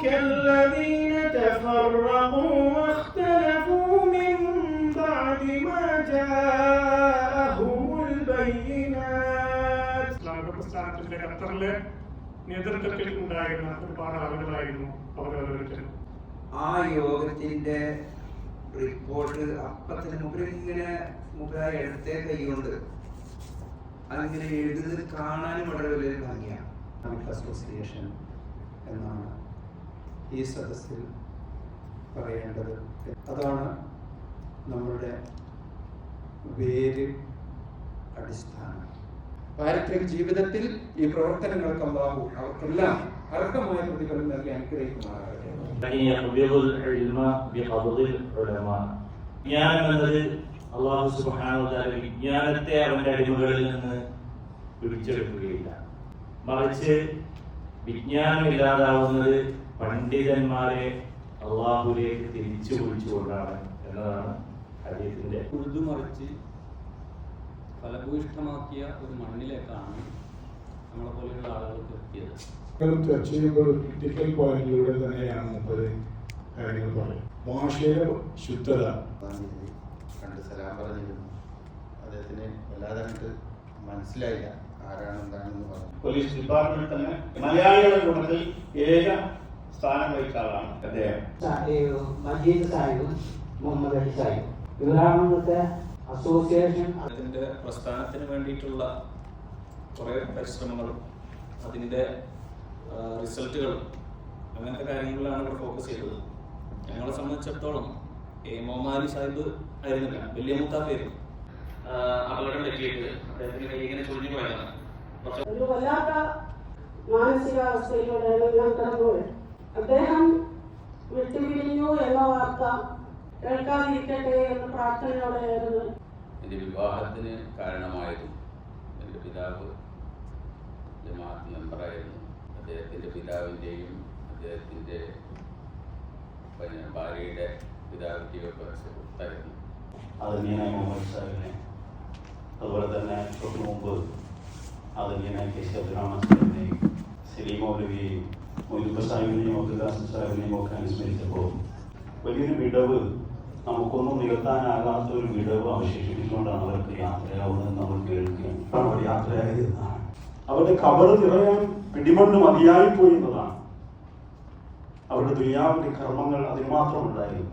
كالذين تفرقوا واختلفوا من بعد ما جاءهم البينات ഇസ്ലാമിക പ്രസ്ഥാനത്തിന്റെ ഖത്തറിലെ നേതൃത്വത്തിൽ ഉണ്ടായിരുന്ന ഒരുപാട് ആളുകളായിരുന്നു അവരോരോരുത്തരും ആ യോഗത്തിന്റെ റിപ്പോർട്ട് അപ്പത്തിന് മുമ്പിൽ ഇങ്ങനെ മുമ്പായി എടുത്തേ കൈകൊണ്ട് അങ്ങനെ എഴുതുന്നത് കാണാനും വളരെ വലിയ ഭംഗിയാണ് ഇസ്ലാമിക് അസോസിയേഷൻ എന്നാണ് ഈ സദസ്സിൽ പറയേണ്ടത്. അതാണ് നമ്മളുടെ വേര് അടിസ്ഥാനം പാരിത്രിക ജീവിതത്തിൽ ഈ പ്രവർത്തനങ്ങൾക്ക് അമ്പാവൂ അവർക്കെല്ലാം അർഹമായ പ്രതിഫലം നൽകി അനുഗ്രഹിക്കുമാറാകട്ടെ. വിജ്ഞാനം എന്നത് അള്ളാഹു സുബാനുദാല വിജ്ഞാനത്തെ അവന്റെ അടിമകളിൽ നിന്ന് പിടിച്ചെടുക്കുകയില്ല. മറിച്ച് വിജ്ഞാനം ഇല്ലാതാവുന്നത് പണ്ഡിതന്മാരെ അള്ളാഹുലേക്ക് തിരിച്ചു വിളിച്ചുകൊണ്ടാണ് എന്നതാണ് അദ്ദേഹത്തിന്റെ ഉഴുതുമറിച്ച് ഫലഭൂയിഷ്ടമാക്കിയ ഒരു മണ്ണിലേക്കാണ് നമ്മളെ പോലെയുള്ള ആളുകൾക്ക് എത്തിയത്. ചർച്ച ചെയ്യുമ്പോൾ ക്രിട്ടിക്കൽ പോയിന്റിലൂടെ തന്നെയാണ് മുപ്പത് കാര്യങ്ങൾ പറയും ഭാഷയുടെ ശുദ്ധത. കണ്ട് സലാം പറഞ്ഞിരുന്നു. അദ്ദേഹത്തിന് വല്ലാതെ മനസ്സിലായില്ല. ആരാണ് എന്താണെന്ന് പറഞ്ഞു പോലീസ് ഡിപ്പാർട്ട്മെന്റ് തന്നെ മലയാളികളുടെ കൂട്ടത്തിൽ ഏക സ്ഥാനം വഹിച്ച ആളാണ് അദ്ദേഹം. മജീദ് സാഹിബും മുഹമ്മദ് അലി സാഹിബും. അസോസിയേഷൻ അതിന്റെ പ്രസ്ഥാനത്തിന് വേണ്ടിയിട്ടുള്ള കുറേ പരിശ്രമങ്ങളും അതിന്റെ റിസൾട്ടുകളും അങ്ങനത്തെ കാര്യങ്ങളിലാണ് ഇവിടെ ഫോക്കസ് ചെയ്തത്. ഞങ്ങളെ സംബന്ധിച്ചിടത്തോളം എ. മൊമാലി സാഹിബ് ആയിരുന്നില്ല. വലിയ മുത്താഫായിരുന്നു അപകടം പറ്റിയിട്ട് അദ്ദേഹത്തിന് ഒരു വല്ലാത്ത മാനസികാവസ്ഥയിലൂടെയാണ് ഞാൻ കടന്നുപോയത് അദ്ദേഹം വിട്ടുപിരിഞ്ഞു എന്ന വാർത്ത കേൾക്കാതിരിക്കട്ടെ എന്ന പ്രാർത്ഥനയോടെയായിരുന്നു. എന്റെ വിവാഹത്തിന് കാരണമായതും എന്റെ പിതാവ് ജമാഅത്ത് മെമ്പറായിരുന്നു. അദ്ദേഹത്തിന്റെ പിതാവിന്റെയും അദ്ദേഹത്തിന്റെ ഭാര്യയുടെ പിതാവിന്റെയും ഒക്കെ സുഹൃത്തായിരുന്നു. അത് മുഹമ്മദ് സാഹിബിനെ അതുപോലെ തന്നെ തൊട്ട് മുമ്പ് ആദരണീയനായ കെ സി അബ്ദുറഹ്മാൻ സാഹിബിനെയും സലീം മൗലവിയെയും മൊയ്തുബ സാഹിബിനെയും അബ്ദുല്ലാസ് സാഹിബിനെയും ഒക്കെ അനുസ്മരിച്ചപ്പോൾ വലിയൊരു വിടവ് നമുക്കൊന്നും നികത്താനാകാത്ത ഒരു വിടവ് അവശേഷിപ്പിച്ചുകൊണ്ടാണ് അവർക്ക് യാത്രയാവുന്നത് നമ്മൾ കേൾക്കുകയാണ്. അവർ യാത്രയായതെന്നാണ് അവരുടെ കബറ് നിറയാൻ പിടിമണ്ണ് മതിയായി പോയി എന്നതാണ്. അവരുടെ ദുനിയാവിന്റെ കർമ്മങ്ങൾ അതിന് മാത്രം ഉണ്ടായിരുന്നു.